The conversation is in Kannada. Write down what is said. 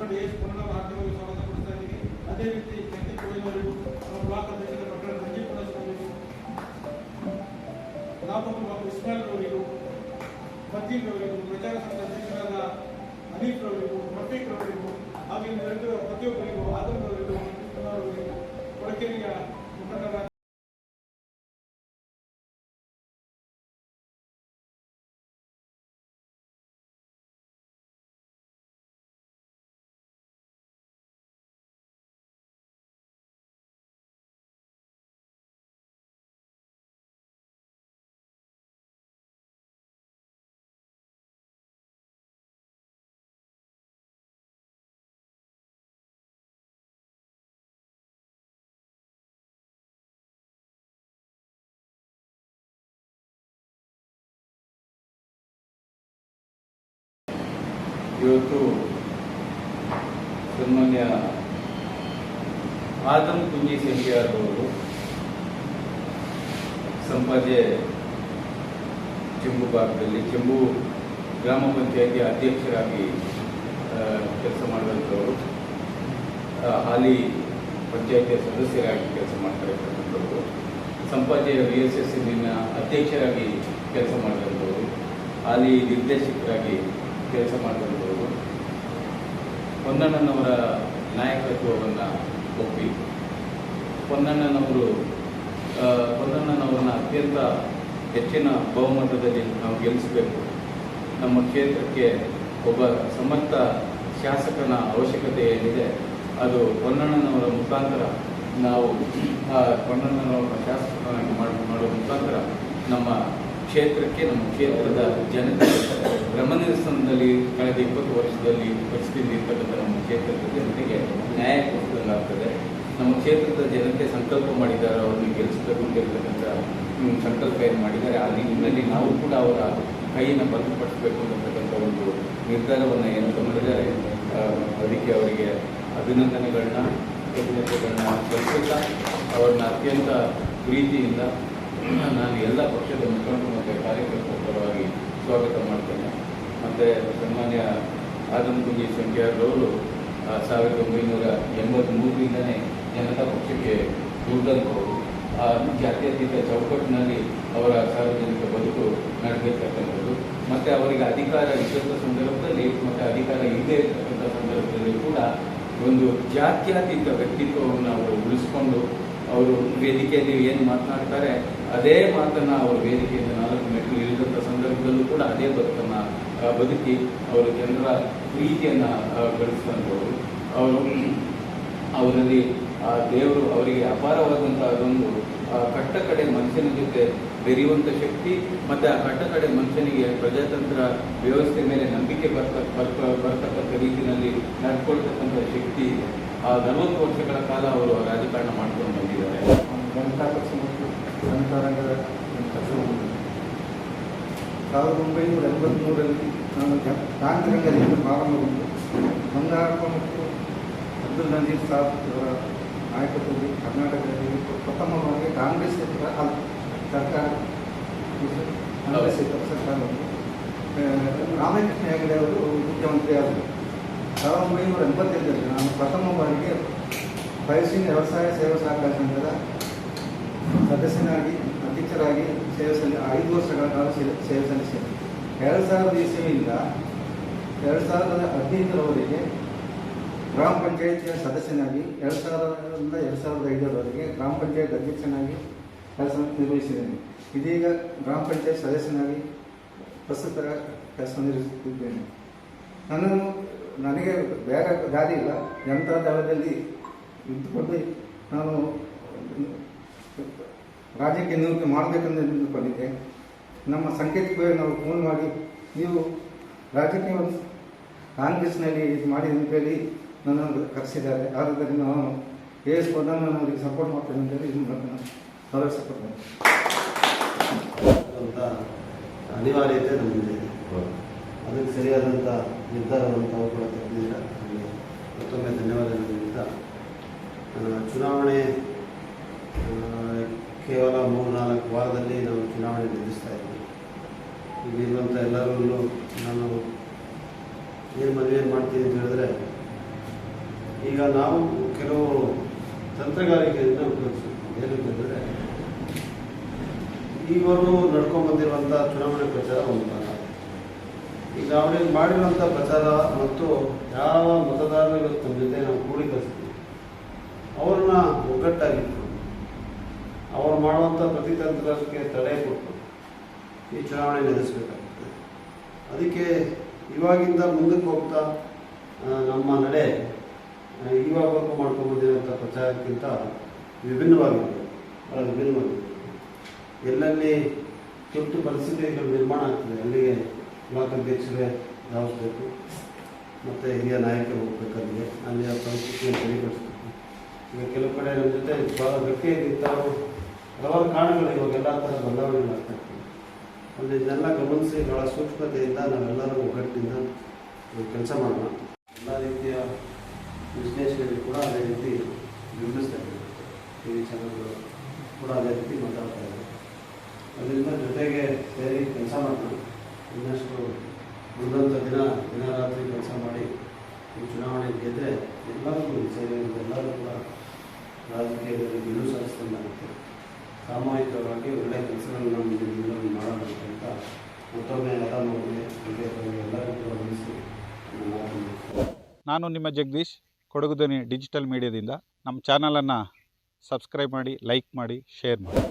ಮುಖಂಡ ಎಸ್ ಪೂರ್ಣ ಹಾರ್ದಿಕವಾಗಿ ಇದ್ದೀನಿ ಅದೇ ರೀತಿ ಕೋಯಿಲವರಿಗೂ ನಮ್ಮ ಬ್ಲಾಕ್ ಅಧ್ಯಕ್ಷರ ಡಾಕ್ಟರ್ ರಂಜಿತ್ ಹಾಗೂ ಪ್ರತಿಯೊಬ್ಬರಿಗೂ ಆದಮ್ ಅವರಿಗೂ ಅವರಿಗೂ ಇವತ್ತು ಸನ್ಮಾನ್ಯ ಆದಮ್ ಕುಂಜಿ ಸಂಖ್ಯಾರ್ ಅವರು ಸಂಪಾದ್ಯ ಚೆಂಬು ಭಾಗದಲ್ಲಿ ಚೆಂಬು ಗ್ರಾಮ ಪಂಚಾಯತಿ ಅಧ್ಯಕ್ಷರಾಗಿ ಕೆಲಸ ಮಾಡುವಂಥವರು ಹಾಲಿ ಪಂಚಾಯತಿಯ ಸದಸ್ಯರಾಗಿ ಕೆಲಸ ಮಾಡ್ತಾ ಇರ್ತಕ್ಕಂಥವ್ರು ಸಂಪಾದ್ಯ ವಿ ಎಸ್ ಎಸ್ ಅಧ್ಯಕ್ಷರಾಗಿ ಕೆಲಸ ಮಾಡಿದಂಥವರು. ಹಾಲಿ ನಿರ್ದೇಶಕರಾಗಿ ಕೆಲಸ ಮಾಡಿದಂಥವರು ಹೊನ್ನಣ್ಣನವರ ನಾಯಕತ್ವವನ್ನು ಒಪ್ಪಿ, ಪೊನ್ನಣ್ಣನವರು ಹೊನ್ನಣ್ಣನವರನ್ನ ಅತ್ಯಂತ ಹೆಚ್ಚಿನ ಬಹುಮತದಲ್ಲಿ ನಾವು ಗೆಲ್ಲಿಸಬೇಕು. ನಮ್ಮ ಕ್ಷೇತ್ರಕ್ಕೆ ಒಬ್ಬ ಸಮರ್ಥ ಶಾಸಕನ ಅವಶ್ಯಕತೆ ಏನಿದೆ, ಅದು ಪೊನ್ನಣ್ಣನವರ ಮುಖಾಂತರ ನಾವು, ಆ, ಪೊನ್ನಣ್ಣನವರ ಶಾಸಕನಾಗಿ ಮಾಡಿ, ಮಾಡುವ ಮುಖಾಂತರ ನಮ್ಮ ಕ್ಷೇತ್ರಕ್ಕೆ ನಮ್ಮ ಕ್ಷೇತ್ರದ ಜನತೆ ಭ್ರಮನಿರಸನದಲ್ಲಿ ಕಳೆದ ಇಪ್ಪತ್ತು ವರ್ಷದಲ್ಲಿ ಪರಿಸ್ಥಿತಿ ಇರ್ತಕ್ಕಂಥ ನಮ್ಮ ಕ್ಷೇತ್ರದ ಜನತೆಗೆ ನ್ಯಾಯ ಕೊಡಿಸಿದಂಗಾಗ್ತದೆ ನಮ್ಮ ಕ್ಷೇತ್ರದ ಜನತೆ ಸಂಕಲ್ಪ ಮಾಡಿದ್ದಾರೆ ಅವ್ರನ್ನ ಗೆಲ್ಲಿಸಬೇಕು ಅಂತ ಇರ್ತಕ್ಕಂಥ ಹ್ಮ್, ಸಂಕಲ್ಪ ಏನು ಮಾಡಿದ್ದಾರೆ ಆ ನಿಟ್ಟಿನಲ್ಲಿ ನಾವು ಕೂಡ ಅವರ ಕೈಯನ್ನು ಬಲಪಡಿಸಬೇಕು ಅಂತಕ್ಕಂಥ ಒಂದು ನಿರ್ಧಾರವನ್ನು ಏನು ತಗೊಂಡಿದ್ದಾರೆ ಅದಕ್ಕೆ ಅವರಿಗೆ ಅಭಿನಂದನೆಗಳನ್ನ ಕೃತಜ್ಞತೆಗಳನ್ನ ಸಲ್ಲಿಸುತ್ತಾ ಅವ್ರನ್ನ ಅತ್ಯಂತ ಪ್ರೀತಿಯಿಂದ ನಾನು ಎಲ್ಲ ಪಕ್ಷದ ಮುಖಂಡರು ಮತ್ತು ಕಾರ್ಯಕರ್ತರ ಪರವಾಗಿ ಸ್ವಾಗತ ಮಾಡ್ತೇನೆ. ಮತ್ತು ಸನ್ಮಾನ್ಯ ಆದಮ್ ಕುಂಜಿ ಸಂಖ್ಯಾರವರು ಸಾವಿರದ ಒಂಬೈನೂರ ಎಂಬತ್ತ್ಮೂರರಿಂದನೇ ಜನತಾ ಪಕ್ಷಕ್ಕೆ ದುಡ್ದಂಥವರು ಆ ಜಾತ್ಯತೀತ ಚೌಕಟ್ಟಿನಲ್ಲಿ ಅವರ ಸಾರ್ವಜನಿಕ ಬದುಕು ನಡೆದಿರ್ತಕ್ಕಂಥದ್ದು. ಮತ್ತು ಅವರಿಗೆ ಅಧಿಕಾರ ಇದ್ದಂಥ ಸಂದರ್ಭದಲ್ಲಿ, ಮತ್ತು ಅಧಿಕಾರ ಇಲ್ಲದೆ ಇರತಕ್ಕಂಥ ಸಂದರ್ಭದಲ್ಲಿ ಕೂಡ ಒಂದು ಜಾತ್ಯತೀತ ವ್ಯಕ್ತಿತ್ವವನ್ನು ಅವರು ಉಳಿಸ್ಕೊಂಡು, ಅವರು ವೇದಿಕೆಯಲ್ಲಿ ಏನು ಮಾತನಾಡ್ತಾರೆ ಅದೇ ಮಾತನ್ನು ಅವರು ವೇದಿಕೆಯಿಂದ ನಾಲ್ಕು ಮೆಟ್ಲು ಇಳಿದಂಥ ಸಂದರ್ಭದಲ್ಲೂ ಕೂಡ ಅದೇ ಬದುಕನ್ನು ಬದುಕಿ ಅವರು ಜನರ ಪ್ರೀತಿಯನ್ನು ಗಳಿಸಿದಂಥವರು ಅವರು, ಅವರಲ್ಲಿ, ಆ, ದೇವರು ಅವರಿಗೆ ಅಪಾರವಾದಂಥ ಅದೊಂದು ಕಟ್ಟ ಕಡೆ ಮನುಷ್ಯನ ಜೊತೆ ಬೆರೆಯುವಂಥ ಶಕ್ತಿ ಮತ್ತು ಆ ಕಟ್ಟ ಕಡೆ ಮನುಷ್ಯನಿಗೆ ಪ್ರಜಾತಂತ್ರ ವ್ಯವಸ್ಥೆ ಮೇಲೆ ನಂಬಿಕೆ ಬರ್ತ ಬರ್ತ, ಬರ್ತಕ್ಕಂಥ ರೀತಿಯಲ್ಲಿ ನಡ್ಕೊಳ್ತಕ್ಕಂಥ ಶಕ್ತಿ ಇದೆ. ಆ ನಲವತ್ತು ವರ್ಷಗಳ ಕಾಲ ಅವರು ರಾಜಕಾರಣ ಮಾಡ್ಕೊಂಡು ಬಂದಿದ್ದಾರೆ. ಮಾಡಿದೆ ಸಾವಿರದ ಒಂಬೈನೂರ ಎಂಬತ್ತ್ಮೂರರಲ್ಲಿ ನಾನು ಜ- ಕ್ರಾಂತಿ ರಂಗದಿಂದ ಪ್ರಾರಂಭಗೊಂಡು ಬಂಗಾರಪ್ಪ ಮತ್ತು ಅಬ್ದುಲ್ ನಜೀರ್ ಸಾಬ್ ಅವರ ನಾಯಕತ್ವದಲ್ಲಿ ಕರ್ನಾಟಕದಲ್ಲಿ ಪ್ರಥಮವಾಗಿ ಕಾಂಗ್ರೆಸ್ ಇತರ ಅಲ್- ಸರ್ಕಾರ ಇದು ಕಾಂಗ್ರೆಸ್ ಇತರ ಸರ್ಕಾರ ಬಂತು. ಆ, ರಾಮಕೃಷ್ಣ ಹೆಗಡೆ ಅವರು ಮುಖ್ಯಮಂತ್ರಿ ಆದರು ಸಾವಿರದ ಒಂಬೈನೂರ ಎಂಬತ್ತೈದರಲ್ಲಿ ನಾನು ಪ್ರಥಮ ಬಾರಿಗೆ ಬಯಸಿನ ವ್ಯವಸಾಯ ಸೇವಾ ಸಹಕಾರ ಸಂಘದ ಸದಸ್ಯನಾಗಿ, ಅಧ್ಯಕ್ಷರಾಗಿ ಸೇವೆ ಸಲ್ಲಿ ಐದು ವರ್ಷಗಳ ಕಾಲ ಸೇವೆ ಸಲ್ಲಿಸಿದೆ. ಎರಡು ಸಾವಿರದ ಇಸವಿಯಿಂದ ಎರಡು ಸಾವಿರದ ಹದಿನೈದರವರೆಗೆ ಗ್ರಾಮ ಪಂಚಾಯಿತಿಯ ಸದಸ್ಯನಾಗಿ, ಎರಡು ಸಾವಿರದಿಂದ ಎರಡು ಸಾವಿರದ ಐದರವರೆಗೆ ಗ್ರಾಮ ಪಂಚಾಯತ್ ಅಧ್ಯಕ್ಷನಾಗಿ ಕೆಲಸ ನಿರ್ವಹಿಸಿದ್ದೇನೆ. ಇದೀಗ ಗ್ರಾಮ ಪಂಚಾಯತ್ ಸದಸ್ಯನಾಗಿ ಪ್ರಸ್ತುತ ಕೆಲಸ ನಿರ್ವಹಿಸುತ್ತಿದ್ದೇನೆ. ನನ್ನನ್ನು, ನನಗೆ ಬೇರೆ ದಾರಿ ಇಲ್ಲ. ಜನತಾ ದಳದಲ್ಲಿ ಇದ್ದುಕೊಂಡು ನಾನು ರಾಜ್ಯಕ್ಕೆ ನಿವೃತ್ತಿ ಮಾಡಬೇಕೆಂದು ನಿಂತುಕೊಂಡಿದ್ದೆ ನಮ್ಮ ಸಂಕೇತಕ್ಕೆ ನಾವು ಫೋನ್ ಮಾಡಿ, ನೀವು ರಾಜಕೀಯ ಕಾಂಗ್ರೆಸ್ನಲ್ಲಿ ಇದು ಮಾಡಿ ಅಂತೇಳಿ ನನ್ನನ್ನು ಕರೆಸಿದ್ದಾರೆ. ಆದ್ದರಿಂದ ನಾನು ಎ ಎಸ್ ಅವರಿಗೆ ಸಪೋರ್ಟ್ ಮಾಡ್ತೇನೆ ಅಂತೇಳಿ ಇದು ಭರವಸೆ ಕೊಡ್ತೇನೆ ಅಂತ ಅನಿವಾರ್ಯತೆ ನಮಗಿದೆ. ಅದಕ್ಕೆ ಸರಿಯಾದಂಥ ನಿರ್ಧಾರವನ್ನು ತಾವು ಕೂಡ ತೆಗೆದಿಲ್ಲ ಮತ್ತೊಮ್ಮೆ ಧನ್ಯವಾದಗಳು ಚುನಾವಣೆ ಕೇವಲ ಮೂರು ನಾಲ್ಕು ವಾರದಲ್ಲಿ ನಾವು ಚುನಾವಣೆ ನಡೆಸ್ತಾ ಇದ್ದೀವಿ ಇಲ್ಲಿರುವಂಥ ಎಲ್ಲರೂ ನಾನು ಏನು ಮದುವೆ ಮಾಡ್ತೀನಿ ಅಂತ ಹೇಳಿದ್ರೆ, ಈಗ ನಾವು ಕೆಲವು ತಂತ್ರಗಾರಿಕೆಯನ್ನು ಉಪಯೋಗಿಸ್ತೀವಿ. ಏನಂತಂದರೆ, ಈವರೆಗೂ ನಡ್ಕೊಂಡ್ಬಂದಿರುವಂಥ ಚುನಾವಣೆ ಪ್ರಚಾರ ಒಂದು ಭಾಗ ಈಗ ಅವರಿಗೆ ಮಾಡಿರುವಂಥ ಪ್ರಚಾರ ಮತ್ತು ಯಾವ ಮತದಾರರು ತಮ್ಮ ಜೊತೆ ನಾವು ಕೂಡಿಕರಿಸ್ತೀವಿ ಅವ್ರನ್ನ ಒಗ್ಗಟ್ಟಾಗಿಟ್ಟು ಅವ್ರು ಮಾಡುವಂಥ ಪ್ರತಿತಂತ್ರಕ್ಕೆ ತಡೆ ಕೊಟ್ಟು ಈ ಚುನಾವಣೆ ನಡೆಸಬೇಕಾಗ್ತದೆ ಅದಕ್ಕೆ ಇವಾಗಿಂದ ಮುಂದಕ್ಕೆ ಹೋಗ್ತಾ ನಮ್ಮ ನಡೆ ಇವಾಗ ಇವಾಗವರೆಗೂ ಮಾಡ್ಕೊಂಡು ಬಂದಿರೋಂಥ ಪ್ರಚಾರಕ್ಕಿಂತ ವಿಭಿನ್ನವಾಗಿದೆ. ಭಾಳ ವಿಭಿನ್ನವಾಗಿದೆ. ಎಲ್ಲೆಲ್ಲಿ ತುರ್ತು ಪರಿಸ್ಥಿತಿಗಳು ನಿರ್ಮಾಣ ಆಗ್ತದೆ, ಅಲ್ಲಿಗೆ ಬ್ಲಾಕ್ ಅಧ್ಯಕ್ಷರೇ ಧಾವಿಸ್ಬೇಕು. ಮತ್ತು ಹಿರಿಯ ನಾಯಕರು ಹೋಗ್ಬೇಕು ಅಲ್ಲಿಗೆ ಅಲ್ಲಿಯ ಪರಿಸ್ಥಿತಿಯನ್ನು ಸರಿಪಡಿಸ್ಬೇಕು. ಈಗ ಕೆಲವು ಕಡೆ ನಮ್ಮ ಜೊತೆ ಭಾಳ ಗಟ್ಟಿಯಾಗಿದ್ದವರು ಹಲವಾರು ಕಾರಣಗಳು ಇವಾಗ ಎಲ್ಲ ಥರ ಬದಲಾವಣೆ ಮಾಡ್ತಾ ಇರ್ತೀವಿ ಅಲ್ಲಿ ಇದನ್ನೆಲ್ಲ ಗಮನಿಸಿ ಭಾಳ ಸೂಕ್ಷ್ಮತೆಯಿಂದ ನಾವೆಲ್ಲರೂ ಒಗ್ಗಟ್ಟಿನಿಂದ ಕೆಲಸ ಮಾಡೋಣ. ಎಲ್ಲ ರೀತಿಯ ವಿಶ್ಲೇಷಣೆಯಲ್ಲಿ ಕೂಡ ಅದೇ ರೀತಿ ಬಿಂಬಿಸ್ತಾ ಇದ್ದಾರೆ ಟಿ ವಿ ಚಾನಲ್ಗಳು ಕೂಡ ಅದೇ ರೀತಿ ಮಾತಾಡ್ತಾ ಇದ್ದಾರೆ ಅದರಿಂದ ಜೊತೆಗೆ ಸೇರಿ ಕೆಲಸ ಮಾಡೋಣ. ಇನ್ನಷ್ಟು ಮುಂದೊಂದು ದಿನ ದಿನ ರಾತ್ರಿ ಕೆಲಸ ಮಾಡಿ, ಈ ಚುನಾವಣೆ ಗೆದ್ದರೆ ಎಲ್ಲರಿಗೂ ಸೇರಿ ಎಲ್ಲರೂ ಕೂಡ ರಾಜಕೀಯದಲ್ಲಿ ಗೆಲುವು ಸಾಧಿಸಿದಂತಾಗುತ್ತೆ ಸಾಮೂಹಿಕವಾಗಿ ಒಳ್ಳೆಯ ಕೆಲಸಗಳನ್ನು ನಮ್ಮ ಮಾಡಬೇಕು ಅಂತ ಮತ್ತೊಮ್ಮೆ ಲತಾ ಮಗುವಿಗೆ ಎಲ್ಲರಿಗೂ ಕೂಡ ವಹಿಸಿ ನಾನು ನಿಮ್ಮ ಜಗದೀಶ್ ಕೊಡಗು ಧ್ವನಿ ಡಿಜಿಟಲ್ ಮೀಡಿಯಾದಿಂದ. ನಮ್ಮ ಚಾನಲನ್ನು ಸಬ್ಸ್ಕ್ರೈಬ್ ಮಾಡಿ, ಲೈಕ್ ಮಾಡಿ, ಶೇರ್ ಮಾಡಿ.